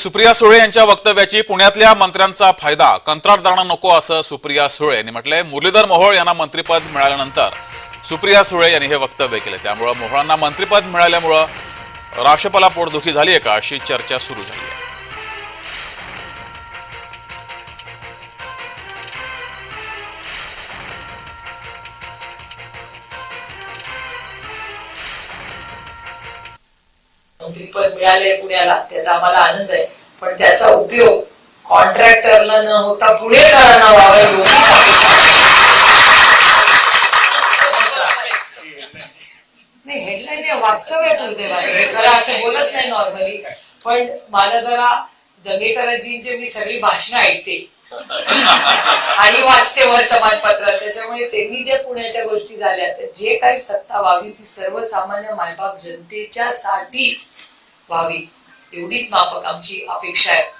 सुप्रिया सुळे यांच्या वक्तव्याची पुण्यातल्या मंत्र्यांचा फायदा. कंत्राटदारांना नको असं सुप्रिया सुळे यांनी म्हटलंय. मुरलीधर मोहोळ यांना मंत्रिपद मिळाल्यानंतर सुप्रिया सुळे यांनी हे वक्तव्य केलं. त्यामुळं मोहोळांना मंत्रिपद मिळाल्यामुळं राष्ट्रपाला पोटदुखी झाली आहे का अशी चर्चा सुरू झाली आहे. मंत्रीपद मिळाले पुण्याला. त्याचा आम्हाला आनंद आहे. पण त्याचा उपयोग कॉन्ट्रॅक्टरला न होता पुणेकरांना व्हावा एवढीच नाही हेडलाईन नाही वास्तव आहे दुर्दैवाने. मी खरं असं बोलत नाही नॉर्मली पण मला जरा दंगेकरजींचे मी सगळी भाषणं ऐकते. आणि वाचते वर्तमानपत्र. त्याच्यामुळे त्यांनी जे पुण्याच्या गोष्टी झाल्या त्या जे काही सत्ता व्हावी ती सर्वसामान्य मायबाप जनतेच्या साठी व्हावी. एवढीच माफक आमची अपेक्षा आहे.